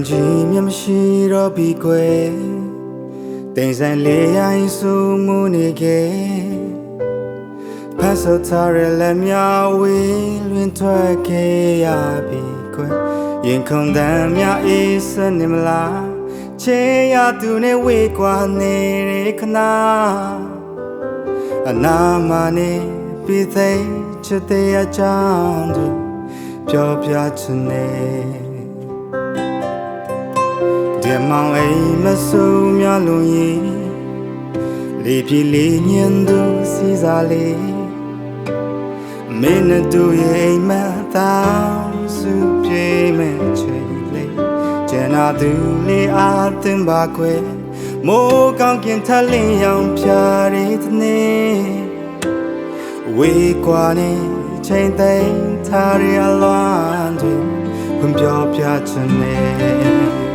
နေရောင်ကြီးမျက်မရှိတော့ပြီကွယ်တိမ်ဆိုင်လေးရိုင်းစုမှုနေခဲ့ဖတ်ဆိုထားရလက်များဝေးလွင်ထွက်ခဲ့ရပြီကွယ်ရင်ခုန်တမ်းများအေးစနေမလားချေရသူနဲ့ဝေးကွာနေတဲ့ခနာအနာမနေပြီးသိချစ်တဲ့အကြောင်းသူပြောပြချင်နေ ဒီမောင်အိမ်မဆိုးများလုံးရင်လေပြေလေးညံသူစီစားလေးမင်းနဲ့တူရဲ့အိမ်မသာစုပြေမဲ့ချေလေးကျန်နာသူလေးအားသင်ပါခွဲမိုးကောင်းကင်ထလင်းရောင်ဖြာရည်တဲ့နေ့ဝေးကွာနေချိန်သိမ်းထားရအလွမ်းတွေဖွင့်ပြောပြချင်နေ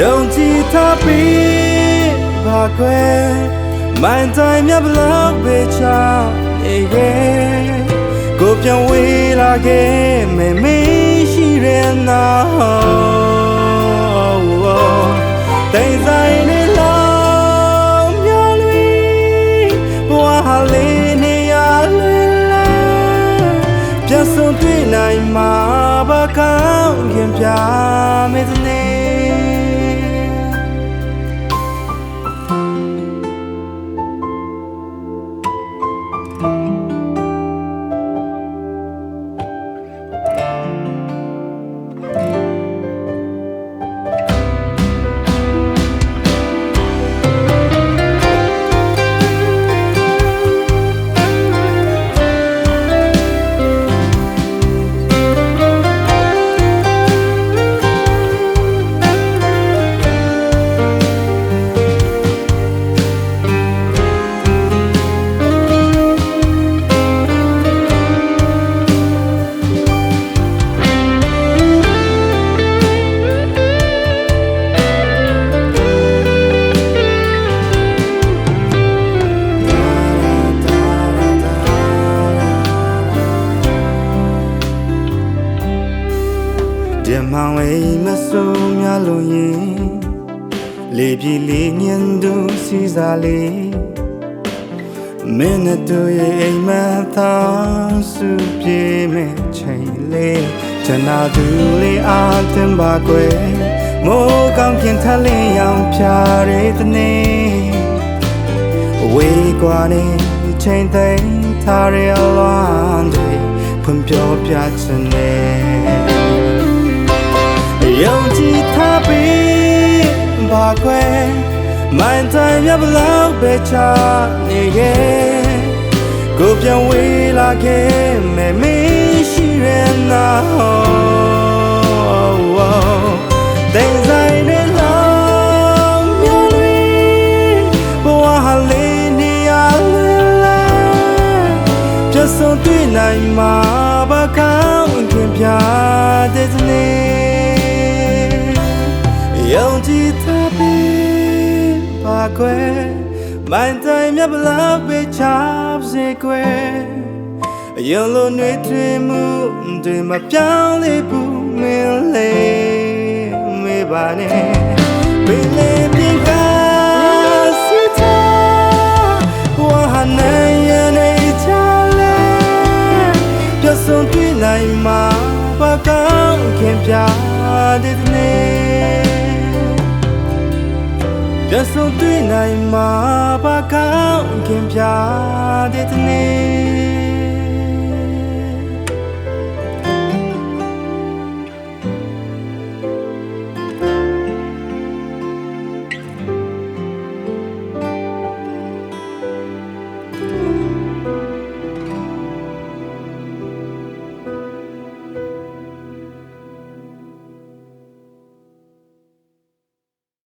ယုံကြည်ထားပြီးပါကွယ်မိုင်းတိုင်းမြဘလောက်ပဲချနေရဲ့ကိုပြန်ဝေးလာခဲ့မေမေရှိရနာတိမ်ဆိုင်နေလောင်မြော်လွီဘဝဟာလေးနေရလွင်လာပြန်ဆုံးတွေ့နိုင်မှာဘာကောင်းခင်ပြမေတ္နေ မောင်အိမ်မဆိုးများလို့ရင်လေပြေလေးညံသူစီစားလေးမင်းနဲ့တူရဲ့အိမ်မသာစုပြေမဲ့ချိန်လေးချနာသူလေးအားတင်ပါကွယ်မိုးကောင်းခင်ထလင်းရောင်ဖြာရတဲ့နေ့ဝေးကွာနေချိန်သိမ်းထားရအလွမ်းတွေဖွင့်ပြောပြချင်နေယုံ ကြည်ထားပြီးဘာကွယ်မိုင်းတိုင်းမြဘလောက်ပဲချနေရဲ့ကိုပြန်ဝေးလာခဲ့မေမေရှိရနာတိမ်ဆိုင်နေလောင်မြော်လွီဘဝဟာလေးနေရလဲပြတ်ဆုံးတွေ့နိုင်မှာဘာကောင်းခင်ပြတဲ့နေ့ ယုံကြည်ထားပြီးပါကွယ်မိုင်းတိုင်းမြတ်ဗလာပဲချပ်စေကွယ်အယုံလိုနှွေးထွေးမှုတွေမပြောင်းလဲဘူးမင်းလေးမေးပါနဲ့ပင်လေးပြင်ကစီထားဝါဟနို င်ရနေချလဲပြတ်ဆုံးတွေ့နိုင်မှာဘာကောင်းခင်ပြတဲ့နေ့ပြတ်ဆုံးတွေ့နိုင်မှာဘာကောင်းခင်ပြတဲ့နေ့